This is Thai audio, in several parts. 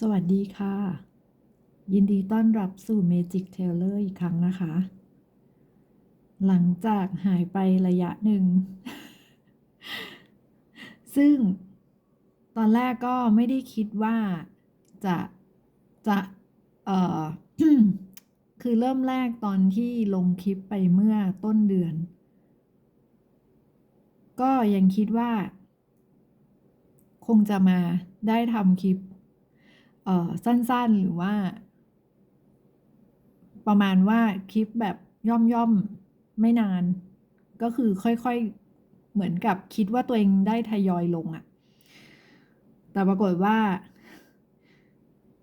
สวัสดีค่ะ ยินดีต้อนรับสู่ Magic Taylor อีกครั้งนะคะ หลังจากหายไประยะหนึ่ง ซึ่งตอนแรกก็ไม่ได้คิดว่าจะจะเอ่อคือเริ่มแรกตอนที่ลงคลิปไปเมื่อต้นเดือน ก็ยังคิดว่า คงจะมาได้ทำคลิป เอ่อสั้นๆ หรือว่า ประมาณว่าคลิปแบบย่อมๆ ไม่นาน ก็คือค่อยๆ เหมือนกับคิดว่าตัวเองได้ทยอยลงอะแต่ปรากฏว่า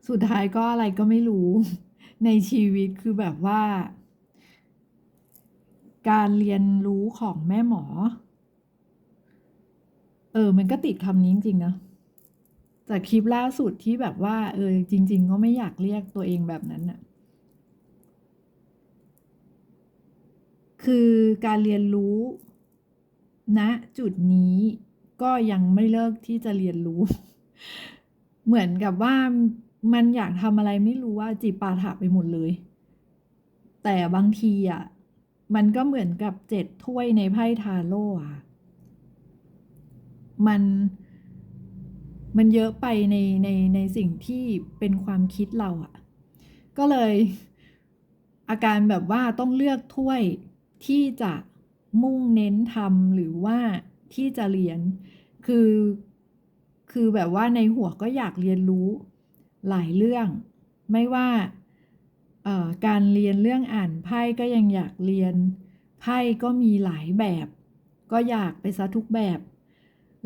สุดท้ายก็อะไรก็ไม่รู้ในชีวิตคือแบบว่า การเรียนรู้ของแม่หมอ เออ มันก็ติดคำนี้จริงๆนะ จากคลิปล่าสุดที่แบบว่า เออ จริง ๆ ก็ไม่อยากเรียกตัวเองแบบนั้นน่ะคือการเรียนรู้ณนะจุดนี้ก็ยังไม่เลิกที่จะเรียนรู้ เหมือนกับว่ามันอยากทำอะไรไม่รู้ว่าจีปาถะไปหมดเลย แต่บางทีอะมันก็เหมือนกับเจ็ดถ้วยในไพ่ทาโร่อะมัน มันเยอะไปในในในสิ่งที่เป็นความคิดเราอะก็เลยอาการแบบว่าต้องเลือกถ้วยที่จะมุ่งเน้นทำหรือว่าที่จะเรียน คือ คือแบบว่าในหัวก็อยากเรียนรู้หลายเรื่อง ไม่ว่าการเรียนเรื่องอ่านไพ่ก็ยังอยากเรียน ไพ่ก็มีหลายแบบ ก็อยากไปซะทุกแบบ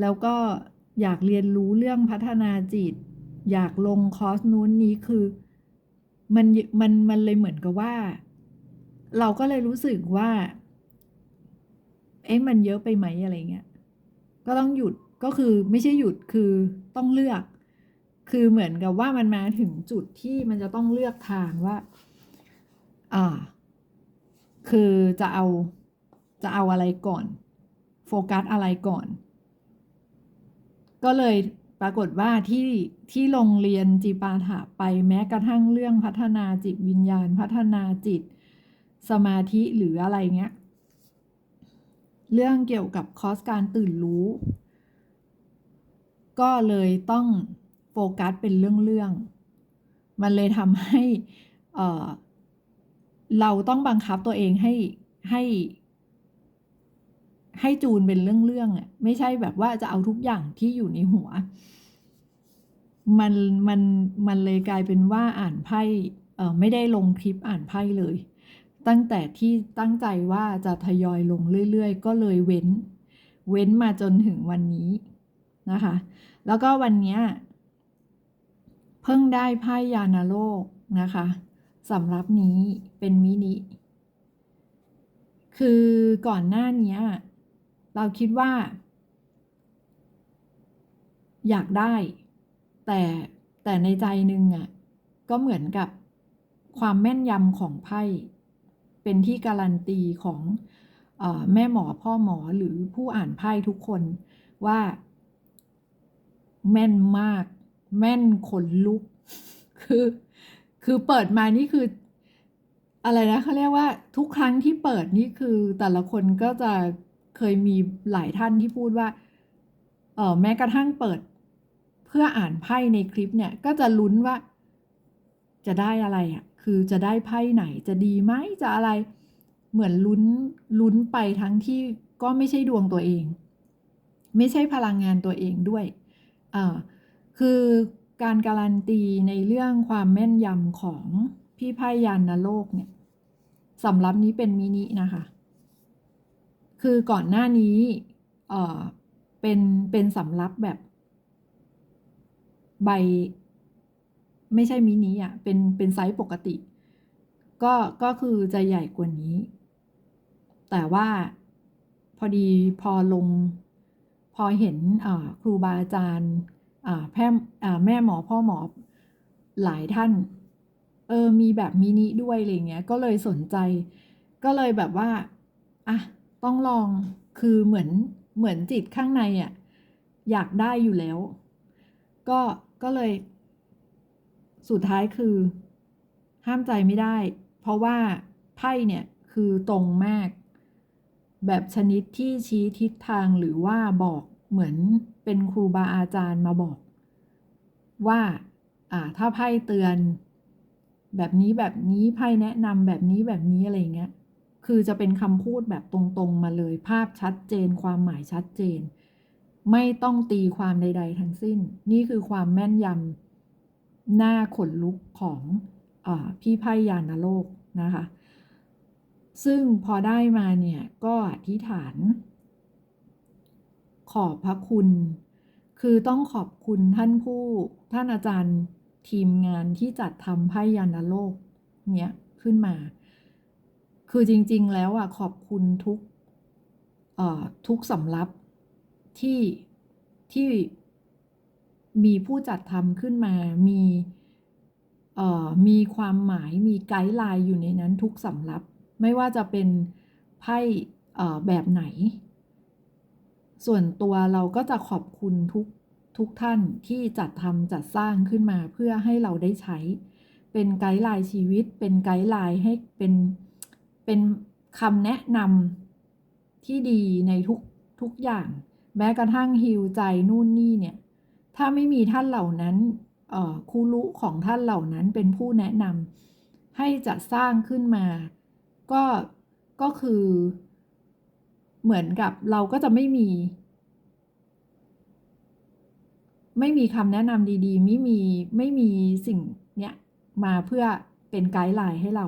แล้วก็ อยากเรียนรู้เรื่องพัฒนาจิต อยากลงคอร์สนู้นนี้คือ มันมันมันเลยเหมือนกับว่า เราก็เลยรู้สึกว่า เอ๊ะมันเยอะไปไหมอะไรเงี้ยก็ต้องหยุดก็คือไม่ใช่หยุดคือต้องเลือก คือเหมือนกับว่ามันมาถึงจุดที่มันจะต้องเลือกทางว่า อ่า คือจะเอาจะเอาอะไรก่อน โฟกัสอะไรก่อน ก็เลยปรากฏว่าที่ที่โรงเรียนจีปาถะไปแม้กระทั่งเรื่องพัฒนาจิตวิญญาณ พัฒนาจิต สมาธิหรืออะไรเงี้ย เรื่องเกี่ยวกับคอสการตื่นรู้ ก็เลยต้องโฟกัสเป็นเรื่องๆมันเลยทำให้เเราต้องบังคับตัวเองให้ให้ ให้จูนเป็นเรื่องๆอะไม่ใช่แบบว่าจะเอาทุกอย่างที่อยู่ในหัว มันมันมันเลยกลายเป็นว่าอ่านไพ่เออไม่ได้ลงคลิปอ่านไพ่เลย ตั้งแต่ที่ตั้งใจว่าจะทยอยลงเรื่อยๆ ก็เลยเว้น เว้นมาจนถึงวันนี้นะคะ แล้วก็วันนี้เพิ่งได้ไพ่ยานาโลกนะคะสำหรับนี้เป็นมินิคือก่อนหน้านี้ เราคิดว่า อยากได้ แต่แต่ในใจหนึ่งอะก็เหมือนกับความแม่นยำของไพ่ เป็นที่การันตีของอแม่หมอพ่อหมอหรือผู้อ่านไพ่ทุกคนว่า แม่นมาก แม่นขนลุก คือคือเปิดมานี่คือ อะไรนะเขาเรียกว่าทุกครั้งที่เปิดนี่คือแต่ละคนก็จะ เคยมีหลายท่านที่พูดว่าเออแม้กระทั่งเปิด เพื่ออ่านไพ่ในคลิปเนี่ยก็จะลุ้นว่า จะได้อะไรอะ่ะคือจะได้ไพ่ไหนจะดีไหมจะอะไรเหมือนลุ้นลุ้นไปทั้งที่ก็ไม่ใช่ดวงตัวเอง ไม่ใช่พลังงานตัวเองด้วยอ่าคือการการันตีในเรื่องความแม่นยำของพี่ไพ่ยานโลกเนี่ยสำหรับนี้เป็นมินินะคะ คือก่อนหน้านี้เออเป็นเป็นสำรับแบบ ใบ ไม่ใช่มินิอะเป็นเป็นไซส์ปกติ ก็ก็คือจะใหญ่กว่านี้ แต่ว่าพอดีพอลง พอเห็นครูบาอาจารย์แพแม่หมอพ่อหมอหลายท่าน เออมีแบบมินิด้วยอะไรเงี้ย ก็เลยสนใจ ก็เลยแบบว่าอะ ต้องลองคือเหมือนเหมือนจิตข้างในอะอยากได้อยู่แล้ว ก็ก็เลย สุดท้ายคือ ห้ามใจไม่ได้ เพราะว่าไพ่เนี่ยคือตรงมาก แบบชนิดที่ชี้ทิศทางหรือว่าบอกเหมือนเป็นครูบาอาจารย์มาบอก ว่าอ่าถ้าไพ่เตือน แบบนี้แบบนี้ไพ่แนะนำแบบนี้แบบนี้อะไรเงี้ย คือจะเป็นคำพูดแบบตรงๆมาเลย ภาพชัดเจน ความหมายชัดเจน ไม่ต้องตีความใด ๆ ทั้งสิ้น นี่คือความแม่นยำหน้าขนลุกของอพี่ไพ่ยานโลกนะคะ ซึ่งพอได้มาเนี่ยก็อธิษฐาน ขอบพระคุณ คือต้องขอบคุณท่านผู้ท่านอาจารย์ทีมงานที่จัดทำไพ่ยานโลก เนี้ยขึ้นมา คือจริง ๆ แล้วอะขอบคุณทุกทุกสำรับที่ที่มีผู้จัดทำขึ้นมา มีมีความหมาย มีไกด์ไลน์อยู่ในนั้นทุกสำรับ ไม่ว่าจะเป็นไพ่แบบไหน ส่วนตัวเราก็จะขอบคุณทุกทุกท่านที่จัดทำจัดสร้างขึ้นมาเพื่อให้เราได้ใช้ เป็นไกด์ไลน์ชีวิต เป็นไกด์ไลน์ให้เป็น เป็นคำแนะนำที่ดีในทุกทุกอย่าง แม้กระทั่งฮิวใจนู่นนี่เนี่ย ถ้าไม่มีท่านเหล่านั้นครูรู้ของท่านเหล่านั้นเป็นผู้แนะนำให้จะสร้างขึ้นมา ก็ก็คือเหมือนกับเราก็จะไม่มี ไม่มีคำแนะนำดีๆ ไม่มีไม่มีสิ่งเนี้ยมาเพื่อเป็นไกด์ไลน์ให้เรา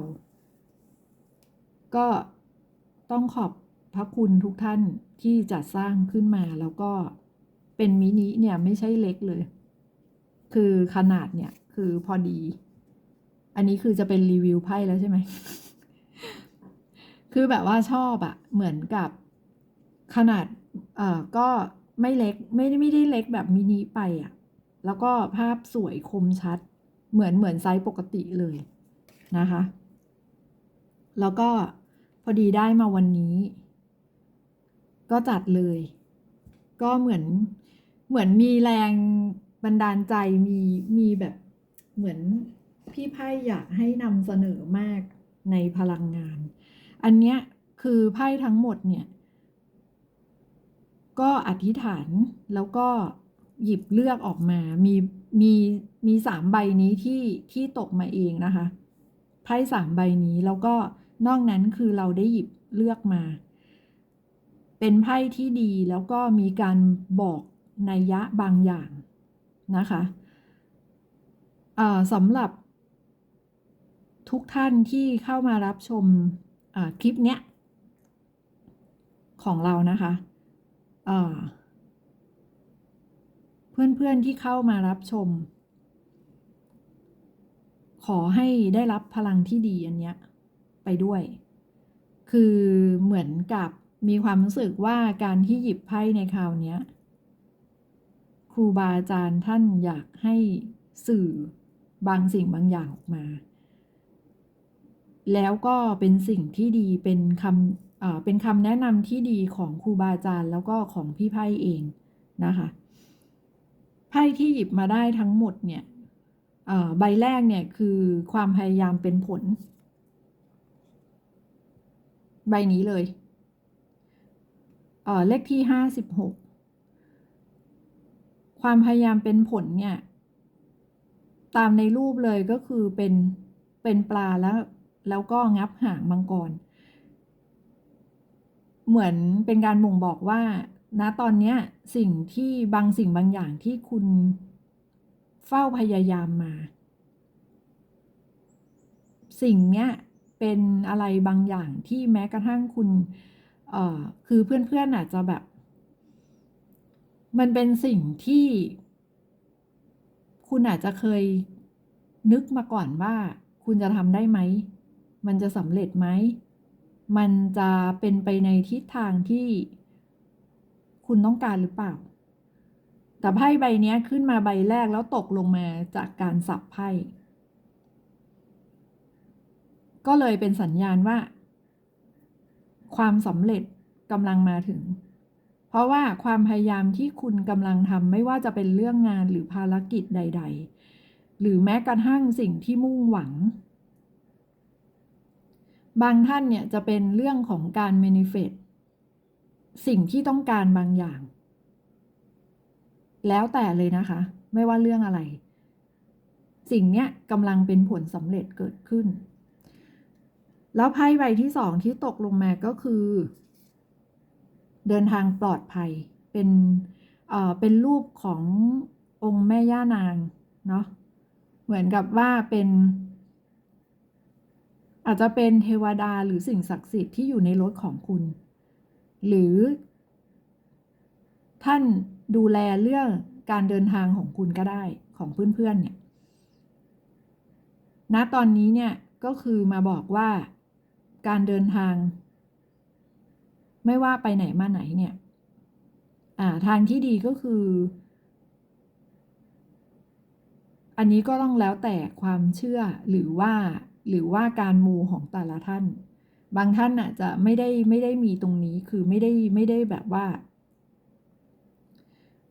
ก็ต้องขอบพระคุณทุกท่านที่จัดสร้างขึ้นมาแล้วก็เป็นมินิเนี่ยไม่ใช่เล็กเลย คือขนาดเนี่ยคือพอดี อันนี้คือจะเป็นรีวิวไพ่แล้วใช่ไหม คือแบบว่าชอบอะเหมือนกับขนาดเอ่อก็ไม่เล็กไม่ได้ไม่ได้เล็กแบบมินิไปอะแล้วก็ภาพสวยคมชัด เหมือนเหมือนไซส์ปกติเลยนะคะ แล้วก็ อดีได้มาวันนี้ ก็จัดเลย ก็เหมือนเหมือนมีแรงบันดาลใจมีมีแบบเหมือนพี่ไพ่อยากให้นำเสนอมากในพลังงาน อันเนี้ยคือไพ่ทั้งหมดเนี่ย ก็อธิษฐานแล้วก็หยิบเลือกออกมา มีมีมีสามใบนี้ที่ที่ตกมาเองนะคะ ไพ่สามใบนี้แล้วก็ นอกนั้นคือเราได้หยิบเลือกมา เป็นไพ่ที่ดีแล้วก็มีการบอกนัยยะบางอย่างนะคะสำหรับทุกท่านที่เข้ามารับชมคลิปเนี้ยของเรานะคะเพื่อนๆที่เข้ามารับชม ขอให้ได้รับพลังที่ดีอันเนี้ย ไปด้วย คือเหมือนกับมีความรู้สึกว่าการที่หยิบไพ่ในคราวนี้ครูบาอาจารย์ท่านอยากให้สื่อบางสิ่งบางอย่างออกมา แล้วก็เป็นสิ่งที่ดีเป็นคำเป็นคำแนะนำที่ดีของครูบาอาจารย์แล้วก็ของพี่ไพ่เองนะคะไพ่ที่หยิบมาได้ทั้งหมดเนี่ยใบแรกเนี่ยคือความพยายามเป็นผล ใบนี้เลยเเลขที่ห้าสิบหกความพยายามเป็นผลเนี่ย ตามในรูปเลยก็คือเป็นเป็นปลาแล้ว แล้วก็งับหางมังกร เหมือนเป็นการบ่งบอกว่าณตอนนี้สิ่งที่บางสิ่งบางอย่างที่คุณเฝ้าพยายามมา สิ่งเนี้ย เป็นอะไรบางอย่างที่แม้กระทั่งคุณเอ่อคือเพื่อนๆอาจจะแบบ มันเป็นสิ่งที่ คุณอาจจะเคยนึกมาก่อนว่า คุณจะทำได้ไหม มันจะสำเร็จไหม มันจะเป็นไปในทิศทางที่คุณต้องการหรือเปล่า แต่ไพ่ใบนี้ขึ้นมาใบแรกแล้วตกลงมาจากการสับไพ่ ก็เลยเป็นสัญญาณว่า ความสำเร็จกำลังมาถึง เพราะว่าความพยายามที่คุณกำลังทำไม่ว่าจะเป็นเรื่องงานหรือภารกิจใดหรือแม้กระทั่งสิ่งที่มุ่งหวัง บางท่านเนี่ยจะเป็นเรื่องของการ manifest สิ่งที่ต้องการบางอย่าง แล้วแต่เลยนะคะ ไม่ว่าเรื่องอะไร สิ่งเนี้ยกำลังเป็นผลสำเร็จเกิดขึ้น แล้วไพ่ใบที่สองที่ตกลงมาก็คือ เดินทางปลอดภัย เป็นเอ่อเป็นรูปขององค์แม่ย่านางเนาะเหมือนกับว่าเป็น อาจจะเป็นเทวดาหรือสิ่งศักดิ์สิทธิ์ที่อยู่ในรถของคุณ หรือ ท่านดูแลเรื่องการเดินทางของคุณก็ได้ของเพื่อนๆเนี่ยณตอนนี้เนี่ยก็คือมาบอกว่า การเดินทาง ไม่ว่าไปไหนมาไหนเนี่ยทางที่ดีก็คือ อันนี้ก็ต้องแล้วแต่ความเชื่อหรือว่าหรือว่าการมูของแต่ละท่าน บางท่านอาจจะไม่ได้ไม่ได้มีตรงนี้คือไม่ได้ไม่ได้แบบว่า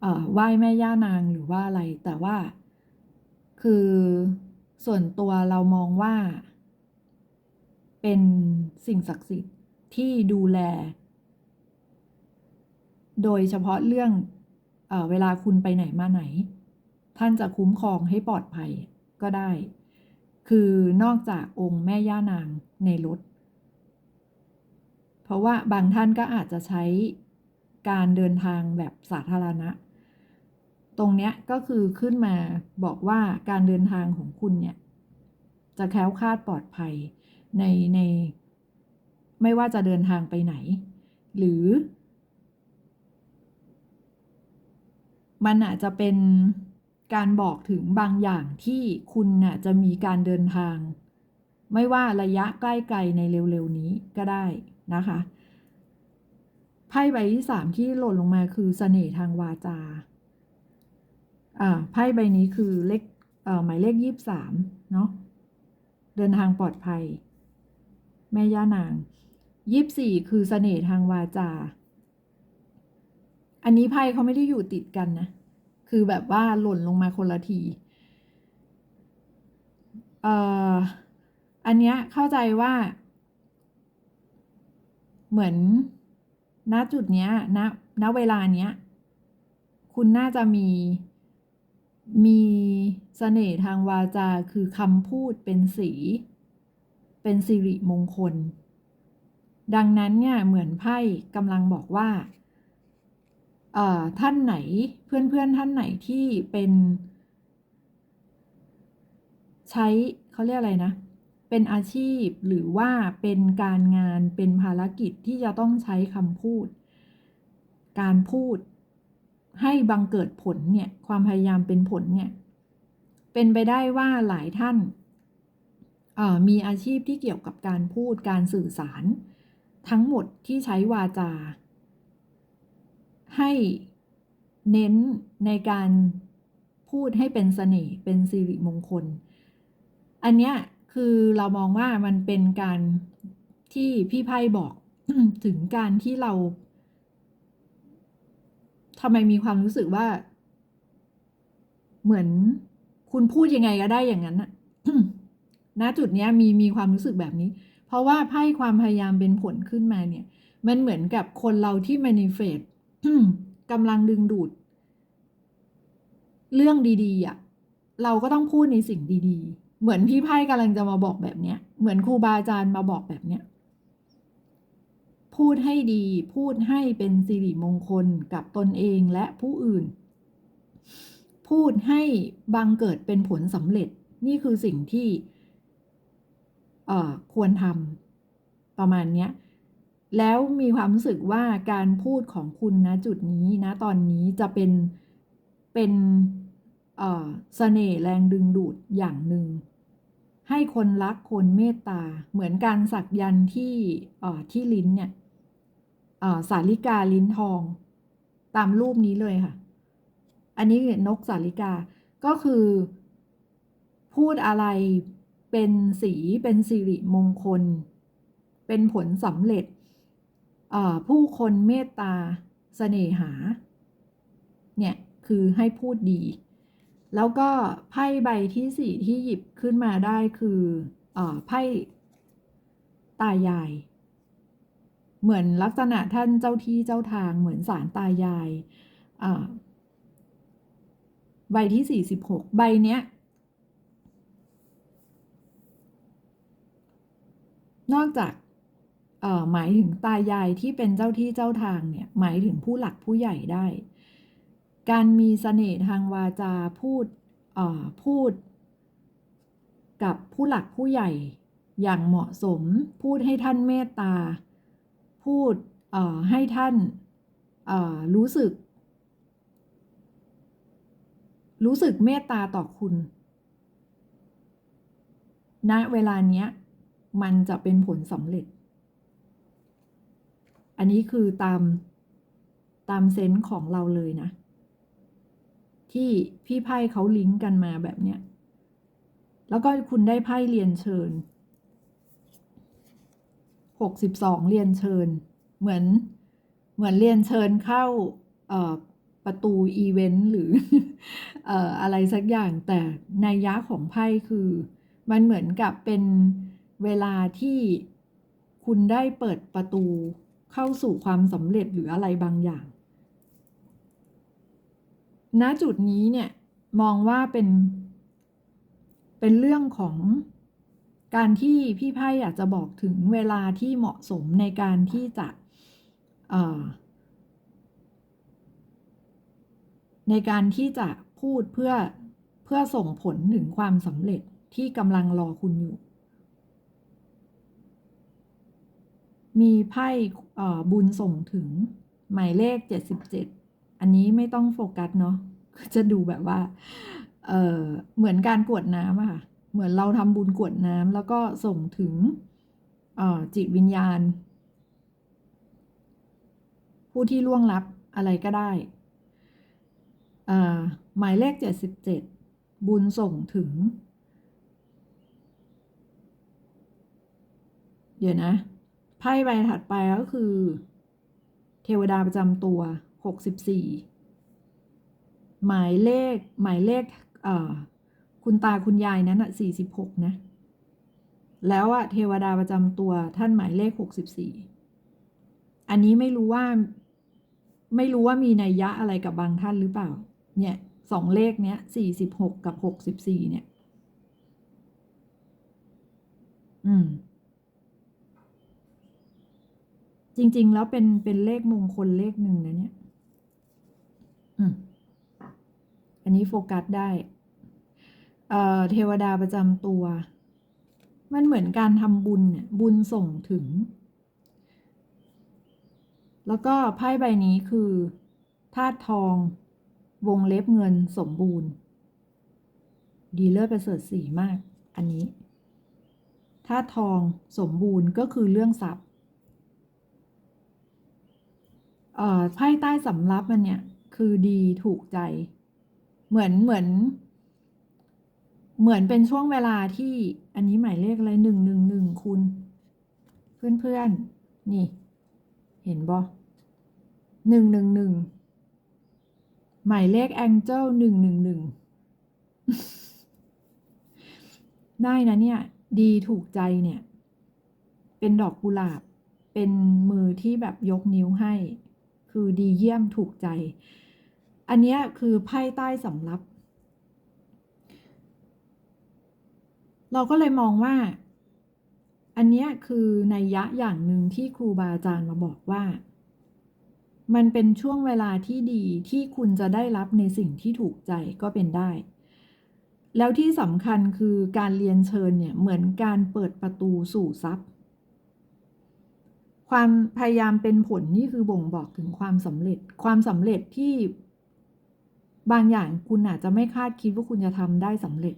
เอ่อไหว้แม่ย่านางหรือว่าอะไร แต่ว่า คือส่วนตัวเรามองว่า เป็น สิ่งศักดิ์สิทธิ์ที่ดูแล โดยเฉพาะเรื่องเอเวลาคุณไปไหนมาไหน ท่านจะคุ้มครองให้ปลอดภัยก็ได้ คือนอกจากองค์แม่ย่านางในรถ เพราะว่าบางท่านก็อาจจะใช้การเดินทางแบบสาธารณะ ตรงเนี้ยก็คือขึ้นมาบอกว่าการเดินทางของคุณเนี่ยจะแคล้วคลาดปลอดภัยในใน ไม่ว่าจะเดินทางไปไหน หรือ มันอาจจะเป็นการบอกถึงบางอย่างที่คุณน่ะจะมีการเดินทาง ไม่ว่าระยะใกล้ไกลในเร็วๆนี้ก็ได้นะคะไพ่ใบที่สามที่หล่นลงมาคือเสน่ห์ทางวาจาอ่าไพ่ใบนี้คือเลขเอ่อหมายเลขยี่สามเนาะเดินทางปลอดภัย แม่ย่านาง ยี่สี่คือเสน่ห์ทางวาจา อันนี้ไพ่เขาไม่ได้อยู่ติดกันนะ คือแบบว่าหล่นลงมาคนละที เอ่อ อันเนี้ยเข้าใจว่า เหมือนณจุดเนี้ยณณเวลาเนี้ย คุณน่าจะมีมีเสน่ห์ทางวาจาคือคำพูดเป็นสี เป็นสิริมงคล ดังนั้นเนี่ยเหมือนไพ่กำลังบอกว่าท่านไหนเพื่อนๆท่านไหนที่เป็น ใช้เขาเรียกอะไรนะ เป็นอาชีพหรือว่าเป็นการงานเป็นภารกิจที่จะต้องใช้คำพูด การพูดให้บังเกิดผลเนี่ยความพยายามเป็นผลเนี่ยเป็นไปได้ว่าหลายท่านมีอาชีพที่เกี่ยวกับการพูดการสื่อสาร ทั้งหมดที่ใช้วาจา ให้เน้นในการพูดให้เป็นเสน่ห์เป็นสิริมงคล อันเนี้ยคือเรามองว่ามันเป็นการที่พี่ไพ่บอกถึงการที่เราทำไมมีความรู้สึกว่า เหมือนคุณพูดยังไงก็ได้อย่างนั้นอะณจุดเนี้ยมีมีความรู้สึกแบบนี้ เพราะว่าไพ่ความพยายามเป็นผลขึ้นมาเนี่ย มันเหมือนกับคนเราที่ manifest กำลังดึงดูด เรื่องดีๆอะเราก็ต้องพูดในสิ่งดีๆ เหมือนพี่ไพ่กำลังจะมาบอกแบบเนี้ย เหมือนครูบาอาจารย์มาบอกแบบเนี้ย พูดให้ดี พูดให้เป็นสิริมงคลกับตนเองและผู้อื่น พูดให้บังเกิดเป็นผลสำเร็จ นี่คือสิ่งที่ ควรทำประมาณเนี้ยแล้วมีความรู้สึกว่าการพูดของคุณนะจุดนี้นะตอนนี้จะเป็นเป็นเอ่อเสน่ห์แรงดึงดูดอย่างหนึ่ง ให้คนรักคนเมตตา เหมือนการสักยันที่ที่ลิ้นเนี่ยสาลิกาลิ้นทอง ตามรูปนี้เลยค่ะ อันนี้นกสาลิกาก็คือพูดอะไร เป็นสีเป็นสิริมงคล เป็นผลสำเร็จ ผู้คนเมตตาเสน่หา เนี่ย คือให้พูดดี แล้วก็ไพ่ใบที่สี่ที่หยิบขึ้นมาได้คืออไพ่ตายาย เหมือนลักษณะท่านเจ้าที่เจ้าทางเหมือนสารตายายใบที่สี่สิบหกใบเนี้ย นอกจากหมายถึงตายายที่เป็นเจ้าที่เจ้าทางเนี่ยหมายถึงผู้หลักผู้ใหญ่ได้ การมีเสน่ห์ทางวาจาพูดพูด กับผู้หลักผู้ใหญ่อย่างเหมาะสม พูดให้ท่านเมตตา พูดให้ท่านรู้สึก รู้สึกเมตตาต่อคุณณเวลาเนี้ย มันจะเป็นผลสำเร็จ อันนี้คือตามตามเซนส์ของเราเลยนะ ที่พี่ไพ่เขาลิงก์กันมาแบบเนี้ย แล้วก็คุณได้ไพ่เรียนเชิญหกสิบสองเรียนเชิญ เหมือนเหมือนเรียนเชิญเข้าประตูอีเวนต์หรืออะไรสักอย่างแต่ในยะของไพ่คือ มันเหมือนกับเป็น เวลาที่คุณได้เปิดประตูเข้าสู่ความสำเร็จหรืออะไรบางอย่าง ณ จุดนี้เนี่ยมองว่าเป็น เป็นเรื่องของการที่พี่ไพ่อยากจะบอกถึงเวลาที่เหมาะสมในการที่จะในการที่จะพูดเพื่อเพื่อส่งผลถึงความสำเร็จที่กำลังรอคุณอยู่ มีไพ่บุญส่งถึงหมายเลข 77 อันนี้ไม่ต้องโฟกัสเนาะจะดูแบบว่าเเหมือนการกวดน้ำอะค่ะ เหมือนเราทำบุญกวดน้ำแล้วก็ส่งถึงจิตวิญญาณ ผู้ที่ล่วงลับอะไรก็ได้ หมายเลข 77 บุญส่งถึง เดี๋ยวนะ ไพ่ใบถัดไปก็คือ เทวดาประจำตัว 64 หมายเลขหมายเลขเอ่อคุณตาคุณยายนั้นอะ46 นะ แล้วอะเทวดาประจำตัวท่านหมายเลข 64 อันนี้ไม่รู้ว่าไม่รู้ว่ามีนัยยะอะไรกับบางท่านหรือเปล่า เนี่ยสองเลขเนี้ย46กับ64เนี่ย อืม จริง ๆ แล้วเป็นเป็นเลขมงคลเลขหนึ่งนะเนี่ยอืมอันนี้โฟกัสได้เอ่อเทวดาประจำตัว มันเหมือนการทำบุญเนี่ยบุญส่งถึง แล้วก็ไพ่ใบนี้คือธาตุทอง วงเล็บเงินสมบูรณ์ ดีเลิศประเสริฐสีมาก อันนี้ธาตุทองสมบูรณ์ก็คือเรื่องทรัพย์ เอ่อ ไพ่ใต้สำรับมันเนี่ยคือดีถูกใจ เหมือนเหมือน เหมือนเป็นช่วงเวลาที่อันนี้หมายเลขอะไรหนึ่งหนึ่งหนึ่งคุณ เพื่อนเพื่อนนี่ เห็นบ่หนึ่งหนึ่งหนึ่งหมายเลขแองเจิลหนึ่งหนึ่งหนึ่งได้นะเนี่ย ดีถูกใจเนี่ย เป็นดอกกุหลาบ เป็นมือที่แบบยกนิ้วให้ คือดีเยี่ยมถูกใจ อันนี้คือไพ่ใต้สำรับ เราก็เลยมองว่า อันนี้คือในยะอย่างหนึ่งที่ครูบาอาจารย์มาบอกว่า มันเป็นช่วงเวลาที่ดีที่คุณจะได้รับในสิ่งที่ถูกใจก็เป็นได้ แล้วที่สำคัญคือการเรียนเชิญเนี่ยเหมือนการเปิดประตูสู่ทรัพย์ ความพยายามเป็นผลนี่คือบ่งบอกถึงความสำเร็จ ความสำเร็จที่บางอย่างคุณอาจจะไม่คาดคิดว่าคุณจะทำได้สำเร็จ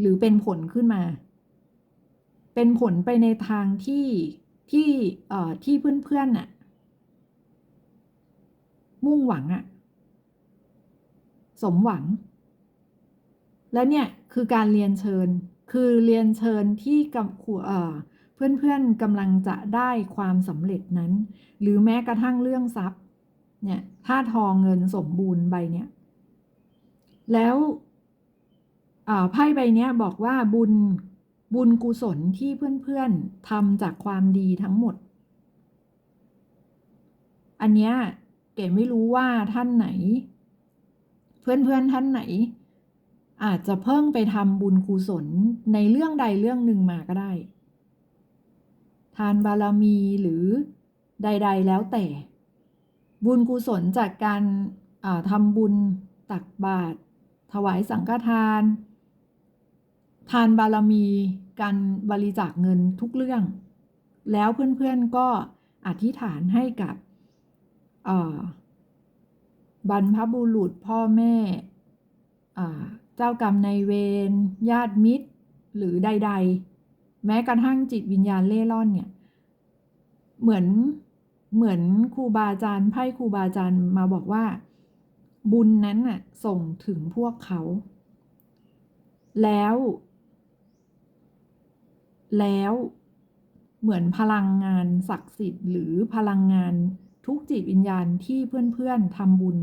หรือเป็นผลขึ้นมา เป็นผลไปในทางที่ที่เอ่อที่เพื่อนๆน่ะมุ่งหวังอะสมหวัง และเนี่ยคือการเรียนเชิญคือเรียนเชิญที่กับเอ่อ เพื่อนๆกำลังจะได้ความสำเร็จนั้น หรือแม้กระทั่งเรื่องทรัพย์เนี่ยถ้าทองเงินสมบูรณ์ใบเนี่ยแล้วไพ่ใบนี้บอกว่าบุญบุญกุศลที่เพื่อนๆทำจากความดีทั้งหมด อันเนี้ยเก๋ไม่รู้ว่าท่านไหน เพื่อนๆท่านไหน อาจจะเพิ่งไปทำบุญกุศลในเรื่องใดเรื่องหนึ่งมาก็ได้ ทานบารมีหรือใด ๆ แล้วแต่ บุญกุศลจากการาทำบุญตักบาตรถวายสังฆทาน ทานบารมีการบริจาคเงินทุกเรื่อง แล้วเพื่อนๆก็อธิษฐานให้กับบรรพบุรุษพ่อแม่เจ้ากรรมนายเวรญาติมิตรหรือใด ๆ แม้กระทั่งจิตวิญญาณเล่ร่อนเนี่ย เหมือนเหมือนครูบาอาจารย์ไพ่ครูบาอาจารย์มาบอกว่า บุญนั้นน่ะส่งถึงพวกเขา แล้ว แล้วเหมือนพลังงานศักดิ์สิทธิ์หรือพลังงานทุกจิตวิญญาณที่เพื่อนๆทำบุญ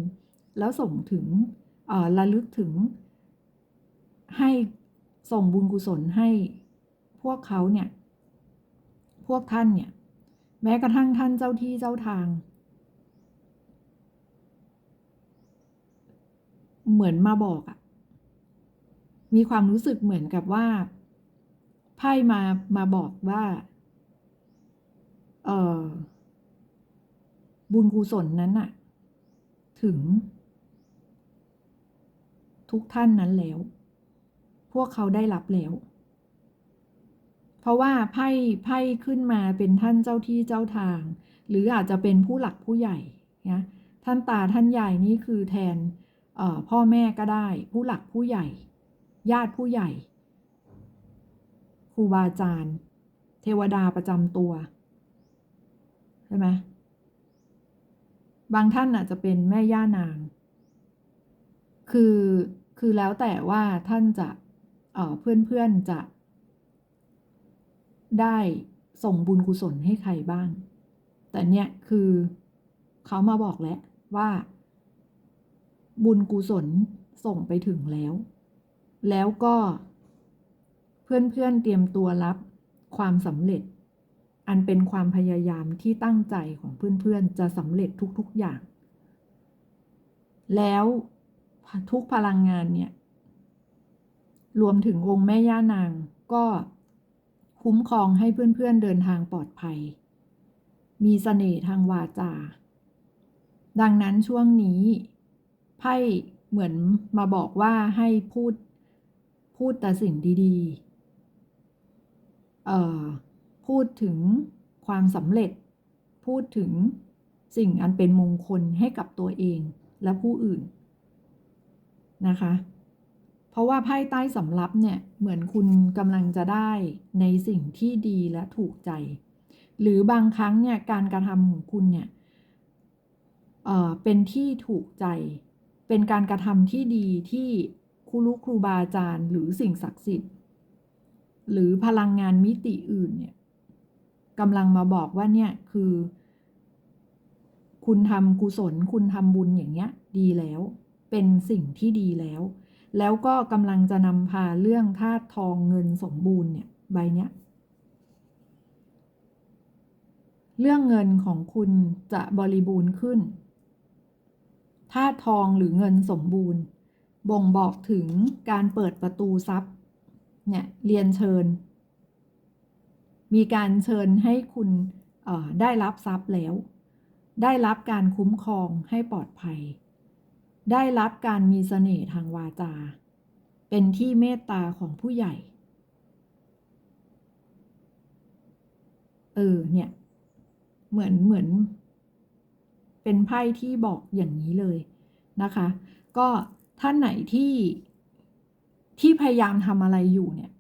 แล้วส่งถึงเออระลึกถึงให้ส่งบุญกุศลให้ พวกเขาเนี่ย พวกท่านเนี่ย แม้กระทั่งท่านเจ้าที่เจ้าทาง เหมือนมาบอกอะมีความรู้สึกเหมือนกับว่าไพ่มามาบอกว่าเออบุญกุศลนั้นอะถึง ทุกท่านนั้นแล้ว พวกเขาได้รับแล้ว เพราะว่าไพ่ไพ่ขึ้นมาเป็นท่านเจ้าที่เจ้าทาง หรืออาจจะเป็นผู้หลักผู้ใหญ่นะท่านตาท่านใหญ่นี่คือแทนพ่อแม่ก็ได้ ผู้หลักผู้ใหญ่ ญาติผู้ใหญ่ครูบาอาจารย์ เทวดาประจำตัวใช่ไหมบางท่านอาจจะเป็นแม่ย่านาง คือคือแล้วแต่ว่าท่านจะเเพื่อนเพื่อนจะ ได้ส่งบุญกุศลให้ใครบ้าง แต่เนี่ยคือเขามาบอกแล้วว่า บุญกุศลส่งไปถึงแล้ว แล้วก็ เพื่อนๆเตรียมตัวรับความสำเร็จ อันเป็นความพยายามที่ตั้งใจของเพื่อนๆจะสำเร็จทุกๆอย่าง แล้วทุกพลังงานเนี่ย รวมถึงองค์แม่ย่านางก็ คุ้มครองให้เพื่อนๆเดินทางปลอดภัย มีสเสน่ห์ทางวาจา ดังนั้นช่วงนี้ไพ่เหมือนมาบอกว่าให้พูดพูดแต่สิ่งดีๆเอ่อพูดถึงความสำเร็จ พูดถึงสิ่งอันเป็นมงคลให้กับตัวเองและผู้อื่นนะคะ เพราะว่าไพ่ใต้สำรับเนี่ยเหมือนคุณกำลังจะได้ในสิ่งที่ดีและถูกใจ หรือบางครั้งเนี่ยการกระทำของคุณเนี่ยเเป็นที่ถูกใจ เป็นการกระทำที่ดีที่ครูลูกครูบาอาจารย์ หรือสิ่งศักดิ์สิทธิ์ หรือพลังงานมิติอื่นเนี่ยกำลังมาบอกว่าเนี่ยคือ คุณทำกุศล คุณทำบุญอย่างเงี้ย ดีแล้ว เป็นสิ่งที่ดีแล้ว แล้วก็กำลังจะนำพาเรื่องธาตุทองเงินสมบูรณ์เนี่ยใบเนี้ยเรื่องเงินของคุณจะบริบูรณ์ขึ้นธาตุทองหรือเงินสมบูรณ์ บ่งบอกถึงการเปิดประตูทรัพย์เนี่ยเรียนเชิญ มีการเชิญให้คุณได้รับทรัพย์แล้ว ได้รับการคุ้มครองให้ปลอดภัย ได้รับการมีเสน่ห์ทางวาจา เป็นที่เมตตาของผู้ใหญ่ เออ เนี่ย เหมือนเหมือน เป็นไพ่ที่บอกอย่างนี้เลยนะคะ ก็ท่านไหนที่ที่พยายามทำอะไรอยู่เนี่ย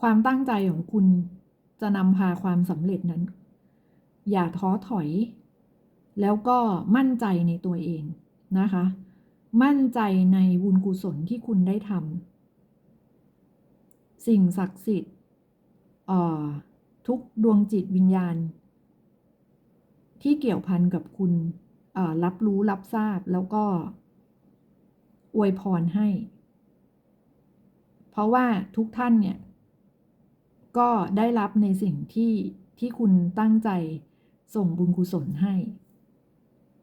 ความตั้งใจของคุณจะนำพาความสำเร็จนั้น อย่าท้อถอย แล้วก็มั่นใจในตัวเอง นะคะ มั่นใจในบุญกุศลที่คุณได้ทำสิ่งศักดิ์สิทธิ์ทุกดวงจิตวิญญาณ ที่เกี่ยวพันกับคุณรับรู้รับทราบแล้วก็ อวยพรให้ เพราะว่าทุกท่านเนี่ย ก็ได้รับในสิ่งที่ที่คุณตั้งใจส่งบุญกุศลให้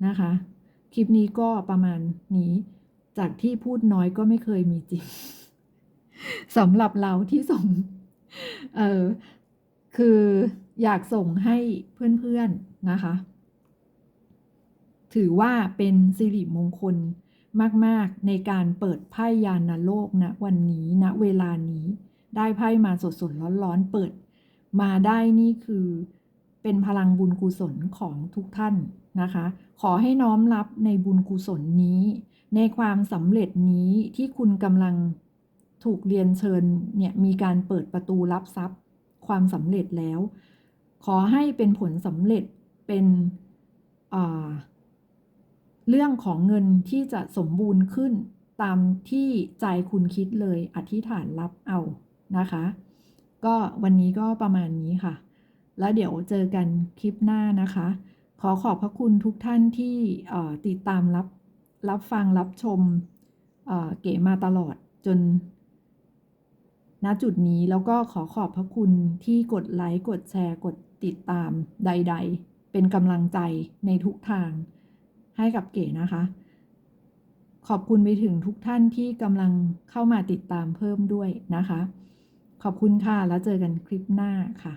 นะคะ คลิปนี้ก็ประมาณนี้ จากที่พูดน้อยก็ไม่เคยมีจริงสำหรับเราที่ส่ง เออคืออยากส่งให้เพื่อนๆนะคะ ถือว่าเป็นสิริมงคลมาก ๆ ในการเปิดไพ่ยานโลกนะวันนี้ณนะเวลานี้ ได้ไพ่มาสดๆร้อนๆเปิด มาได้นี่คือเป็นพลังบุญกุศลของทุกท่าน นะคะ ขอให้น้อมรับในบุญกุศลนี้ ในความสำเร็จนี้ที่คุณกำลังถูกเรียนเชิญเนี่ยมีการเปิดประตูรับทรัพย์ ความสำเร็จแล้ว ขอให้เป็นผลสำเร็จเป็นเรื่องของเงินที่จะสมบูรณ์ขึ้นตามที่ใจคุณคิดเลยอธิษฐานรับเอานะคะ ก็วันนี้ก็ประมาณนี้ค่ะ แล้วเดี๋ยวเจอกันคลิปหน้านะคะ ขอขอบพระคุณทุกท่านที่ติดตามรับรับฟังรับชมเก๋มาตลอดจน ณจุดนี้แล้วก็ขอขอบพระคุณที่กดไลค์กดแชร์กดติดตามใด ๆ เป็นกำลังใจในทุกทางให้กับเก๋นะคะ ขอบคุณไปถึงทุกท่านที่กำลังเข้ามาติดตามเพิ่มด้วยนะคะ ขอบคุณค่ะแล้วเจอกันคลิปหน้าค่ะ